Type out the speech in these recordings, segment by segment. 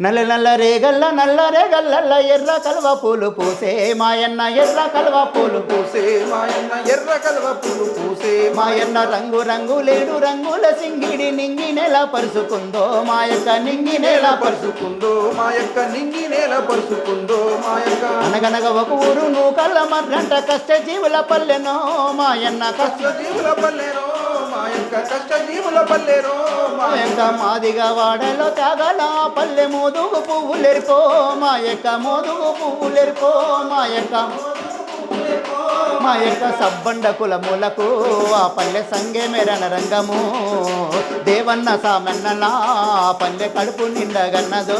నల్ల నల్ల రేగల్ల నల్ల రేగల్ల ఎర్ర కలువ పూలు పూసే మాయన్న ఎర్ర కలువ పూలు పూసే మాయన్న ఎర్ర కలువ పూలు పూసే మాయన్న. రంగు రంగు లేడు రంగుల సింగిడి నింగి నెల పరుచుకుందో మాయక్క నింగి నెల పరుచుకుందో మా యొక్క నింగి నేల పరుచుకుందో మా యొక్క అనగనగ ఒక ఊరు నువ్వు కళ్ళ మర్రంట కష్ట జీవుల పల్లెనో మాయన్న కష్ట జీవుల పల్లెనో కష్ట జీవుల పల్లెరో మా మాయక్క మాదిగా వాడలో త్యాగల పల్లె మోదుగు పువ్వులెరుకో మాయక్క మోదుగు పువ్వులెరుకో మాయక్క మా యొక్క సబ్బండ కులములకు ఆ పల్లె సంగే మెరణ రంగము. దేవన్న సామన్నలా పల్లె కడుపు నిండగన్నదో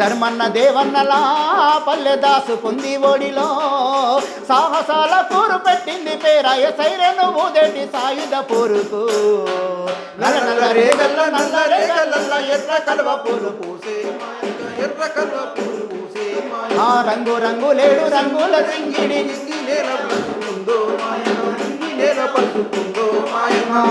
ధర్మన్న దేవన్నలా పల్లె దాసుకుంది ఓడిలో. సాహసాల కూరు పెట్టింది పేరాయ సైరను ఊదేటి సాయుధ పూరుకు. నల్ల నల్ల రేగల్ల నల్ల రేగల్ల ఎర్ర కలువ పూలు పూసే ఎర్ర కలువ పూలు పూసే ఆ రంగు రంగు లేడు రంగుల సింగిడి నింగి నేల యొక్క నింగి నేల పరుచుకుందో మా యొక్క ఆ,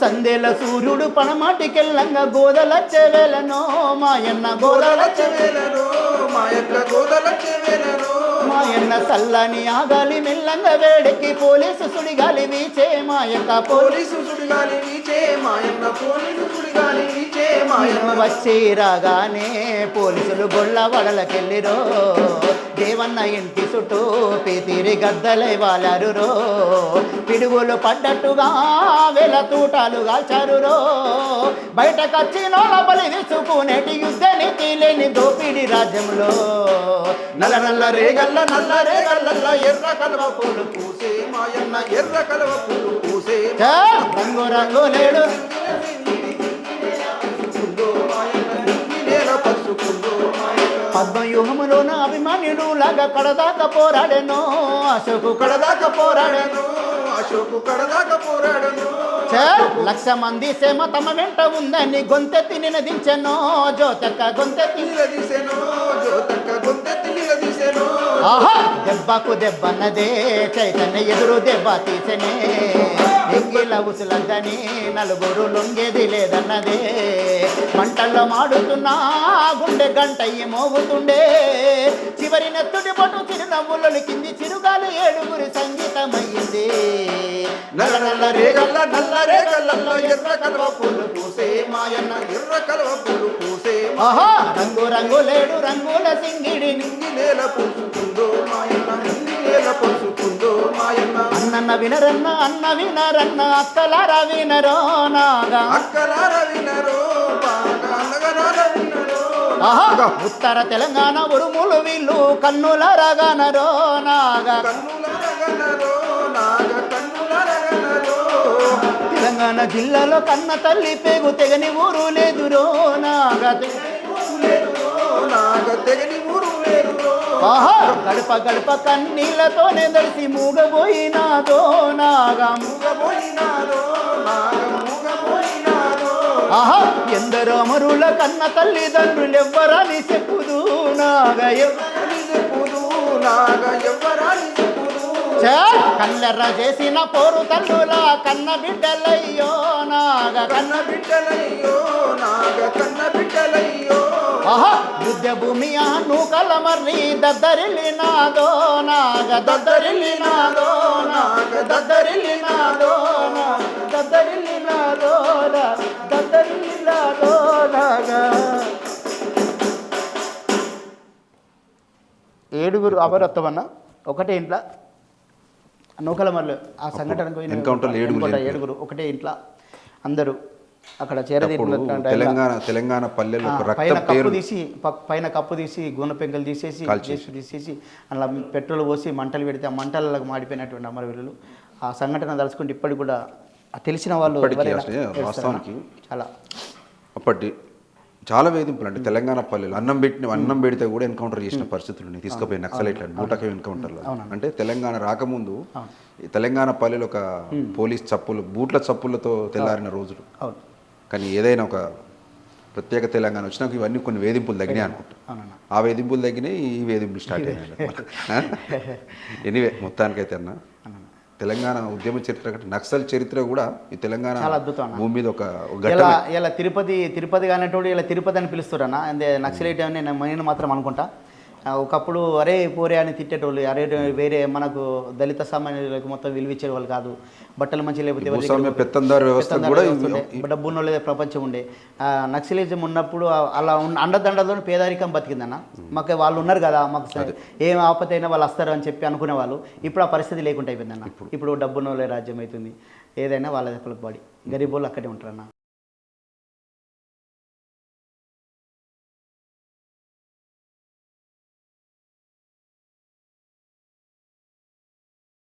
సందేల సూర్యుడు పనమాటికెళ్ళంగా గోదలచ్చే వేళనో మాయన్న గోదలచ్చ గోదలచ్చ వేలరో మా యొక్క గోదలచ్చ వేలరో మాయన్న సల్లని ఆగాలి మెల్లంగా వేడికి పోలీసు సుడిగాలి వీచే మాయక్క. పోలీసు పోలీసు సుడిగాలి వీచే మాయన్న పోలీసు సుడిగాలి వీచే మాయన్న. వచ్చి రాగానే పోలీసులు గొళ్ళ వడలకెళ్ళిరో. దేవన్న ఇంటి చుట్టూ పీతిరి గద్దలై వాలారు రో పిడుగులు పడ్డట్టుగా వేల తూటాలు కాల్చారు రో బయటకొచ్చి నోల బలి తీసుకునేటి యుద్ధ నీతి లేని దోపిడి రాజ్యంలో. నల్ల నల్ల రేగల్ల నల్ల రేగల్ల ఎర్ర కలువ పూలు పూసే. మాయన్న ఎర్ర కలువ పూలు పూసే. రంగు రంగు లేడు పద్మవ్యూహములోన అభిమాన్యుడు లాగా కడదాకా పోరాడెనో. అశోకు కడదాకా పోరాడెను. అశోకు కడదాకా పోరాడను. లక్ష మంది సేమ తమ వెంట ఉందని గొంతెత్తి నినదించెనో జ్యోతక్క గొంతెత్తి నిలదీసెను జ్యోతక్క గొంతెత్తి నిలదీసెను ఆహా దెబ్బకు దెబ్బన్నదే చైతన్య ఎదురు దెబ్బ తీసెనే. ఎంగిల నలుగురు లొంగేది లేదన్నదే. మంటల్లో మాడుతున్నా గుండె గంటయ్యి మోగుతుండే. చివరి నెత్తుడి పట్టు చిరునవ్వులు కింది చిరుగాలి ఏడుగురి సంగీతమయ్యింది. నల్ల నల్ల రేగల్ల నల్ల రేగల్ల ఎర్ర కలువ పూలు పూసే మాయన్న ఎర్ర కలువ పూలు పూసే ఆహా! రంగు రంగు లేడు రంగుల సింగిడిని నింగి నేల పూసుకుందో మాయన్న నింగి నేల పూసుకుందో వినరన్న అన్న వినరన్న అక్కలారా వినరో నాగా. అక్కలార వినరో ఆహా ఉత్తర తెలంగాణ ఉరుములు వీళ్ళు కన్నులారా గనరో నాగా. తెలంగాణ జిల్లాలో కన్న తల్లి పేగు తెగని ఊరు లేదురో నాగా తెగని ఊరు గడప గడప కన్నీళ్ళతోనే దడిసి మూగబోయినాదో నాగా. ఆహా! ఎందరో అమరుల కన్న తల్లిదండ్రులు ఎవ్వరని చెప్పుదు నాగ ఎవ్వరని అని చెప్పుదు నాగ ఎవ్వరని కన్నెర్ర చేసిన పోరు తల్లుల కన్న బిడ్డలయ్యో నాగ. కన్న బిడ్డలయ్యో నాగ కన్న బిడ్డలయ్యో. ఆహా! యుద్ధ భూమి ఆ నూకల మర్రి దద్దరిల్లినాదో నాగ. దద్దరిల్లినాదో నాగ. దద్దరిల్లినాదో నాగ. దద్దరిల్లినాదో నా, దద్దరిల్లినాదో నాగ. ఏడుగురు అమరత్వమన్న ఒకటే ఇంట్లో? నూకల మర్రి ఆ పోయిన- లో ఏడుగురు ఒకటే ఇంట్లో అందరూ అక్కడ తెలంగాణ తెలంగాణ పైన కప్పు తీసి పైన కప్పు తీసి గుణ పెంకలు తీసేసి తీసేసి అలా పెట్రోల్ పోసి మంటలు పెడితే ఆ మంటలకు మాడిపోయినటువంటి అమరవీరులు. ఆ సంఘటన తలుచుకుంటే ఇప్పటికి కూడా తెలిసిన వాళ్ళు చాలా. అప్పటి చాలా వేధింపులు అంటే తెలంగాణ పల్లెలు అన్నం పెట్టిన అన్నం పెడితే కూడా ఎన్కౌంటర్ చేసిన పరిస్థితులు ఉన్నాయి తీసుకుపోయి నక్సలైట్లు నూటకే ఎన్కౌంటర్లు. అంటే తెలంగాణ రాకముందు తెలంగాణ పల్లెలు ఒక పోలీస్ చప్పులు బూట్ల చప్పులతో తెల్లారిన రోజులు. కానీ ఏదైనా ఒక ప్రత్యేక తెలంగాణ వచ్చినాక ఇవన్నీ కొన్ని వేధింపులు తగ్గినాయి అనుకుంటా. ఆ వేధింపులు తగ్గినాయి ఈ వేధింపులు స్టార్ట్ అయినాయి ఎనివే మొత్తానికైతే అన్న తెలంగాణ ఉద్యమ చరిత్ర నక్సల్ చరిత్ర కూడా ఈ తెలంగాణ చాలా అద్భుతం. భూమి మీద ఒక ఇలా ఇలా తిరుపతి తిరుపతి కానటువంటి ఇలా తిరుపతి అని పిలుస్తారన్న. అంతే నక్సలైట్ అని నేను మాత్రం అనుకుంటా. ఒకప్పుడు అరే పోరే అని తిట్టేటోళ్ళు అరే వేరే మనకు దళిత సామాన్యులకు మొత్తం విలువిచ్చే వాళ్ళు కాదు. బట్టలు మంచి లేకపోతే పెత్తందారు వ్యవస్థ కూడా. డబ్బు ప్రపంచం ఉండే. నక్సలిజం ఉన్నప్పుడు అలా ఉన్న అండదండలో పేదరికం బతికిందన్న. మాకు వాళ్ళు ఉన్నారు కదా మాకు ఏం ఆపత అయినా వాళ్ళు వస్తారు అని చెప్పి అనుకునే వాళ్ళు. ఇప్పుడు ఆ పరిస్థితి లేకుండా అయిపోయిందన్న. ఇప్పుడు. డబ్బున్న వాళ్ళే రాజ్యం అవుతుంది. ఏదైనా వాళ్ళ పడి. గరీబ్ వాళ్ళు అక్కడే ఉంటారన్న.